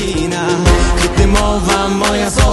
країна, квітне мова моя зона.